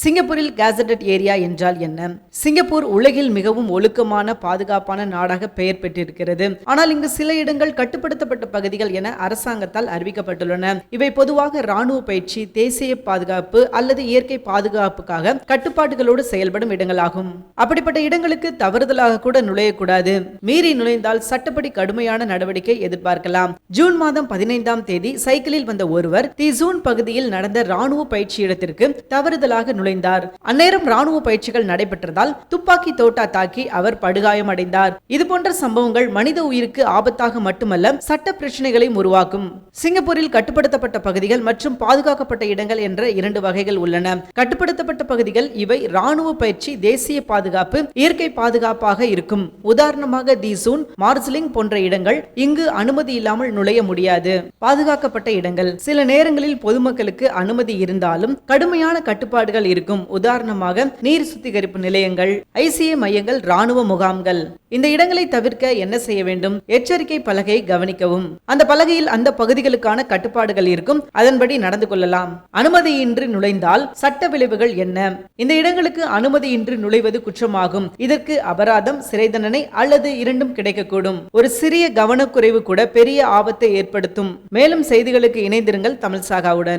சிங்கப்பூரில் கேசட்டட் ஏரியா என்றால் என்ன? சிங்கப்பூர் உலகில் மிகவும் ஒழுக்கமான பாதுகாப்பான நாடாக பெயர் பெற்றிருக்கிறது. ஆனால் இங்கு சில இடங்கள் கட்டுப்படுத்தப்பட்ட பகுதிகள் என அரசாங்கத்தால் அறிவிக்கப்பட்டுள்ளன. இவை பொதுவாக ராணுவ பயிற்சி தேசிய பாதுகாப்பு அல்லது இயற்கை பாதுகாப்புக்காக கட்டுப்பாடுகளோடு செயல்படும் இடங்களாகும். அப்படிப்பட்ட இடங்களுக்கு தவறுதலாக கூட நுழையக்கூடாது. மீறி நுழைந்தால் சட்டப்படி கடுமையான நடவடிக்கை எதிர்பார்க்கலாம். ஜூன் மாதம் பதினைந்தாம் தேதி சைக்கிளில் வந்த ஒருவர் திசூன் பகுதியில் நடந்த ராணுவ பயிற்சி இடத்திற்கு தவறுதலாக நுழை நுழைந்தார் அந்நேரம் ராணுவ பயிற்சிகள் நடைபெற்றதால் துப்பாக்கி தோட்டா தாக்கி அவர் படுகாயமடைந்தார். இதுபோன்ற சம்பவங்கள் மனித உயிருக்கு ஆபத்தாக மட்டுமல்ல சட்ட பிரச்சனைகளையும் உருவாக்கும். சிங்கப்பூரில் கட்டுப்படுத்தப்பட்ட பகுதிகள் மற்றும் பாதுகாக்கப்பட்ட இடங்கள் என்ற இரண்டு வகைகள் உள்ளன. கட்டுப்படுத்தப்பட்ட பகுதிகள் இவை ராணுவ பயிற்சி தேசிய பாதுகாப்பு இயற்கை பாதுகாப்பாக இருக்கும். உதாரணமாக தீசூன் மார்சிலிங் போன்ற இடங்கள் இங்கு அனுமதி இல்லாமல் நுழைய முடியாது. பாதுகாக்கப்பட்ட இடங்கள். சில நேரங்களில் பொதுமக்களுக்கு அனுமதி இருந்தாலும் கடுமையான கட்டுப்பாடுகள் இருக்கும். இருக்கும். உதாரணமாக நீர் சுத்திகரிப்பு நிலையங்கள் ஐசிஏ மையங்கள் ராணுவ முகாம்கள். இந்த இடங்களை தவிர்க்க என்ன செய்ய வேண்டும்? எச்சரிக்கை பலகையை கவனிக்கவும். அந்த பலகையில் அந்த பகுதிகளுக்கான கட்டுப்பாடுகள் இருக்கும். அதன்படி நடந்து கொள்ளலாம். அனுமதியின்றி நுழைந்தால் சட்ட விளைவுகள் என்ன? இந்த இடங்களுக்கு அனுமதியின்றி நுழைவது குற்றமாகும். இதற்கு அபராதம் சிறை தண்டனை அல்லது இரண்டும் கிடைக்கக்கூடும். ஒரு சிறிய கவனக்குறைவு கூட பெரிய ஆபத்தை ஏற்படுத்தும். மேலும் செய்திகளுக்கு இணைந்திருங்கள் தமிழ் சாகாவுடன்.